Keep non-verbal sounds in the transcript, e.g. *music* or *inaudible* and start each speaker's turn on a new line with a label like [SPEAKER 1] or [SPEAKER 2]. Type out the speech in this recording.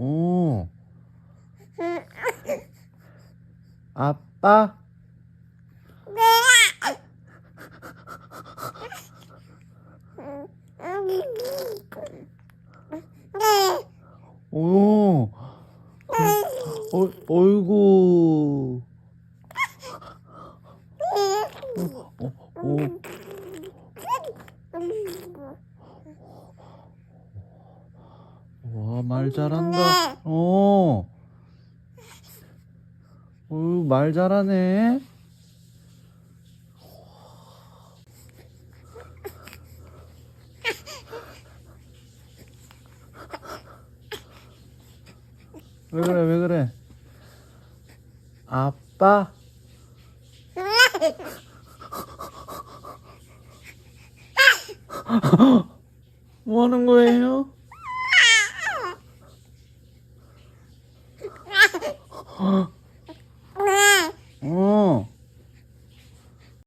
[SPEAKER 1] 오. 아빠? 오. 어, 어이구. 어, 오. 와, 말 잘한다. 어. 어유, 말 잘하네. 왜 그래, 왜 그래? 아빠? *laughs* 뭐 하는 거예요? *gasps* huh?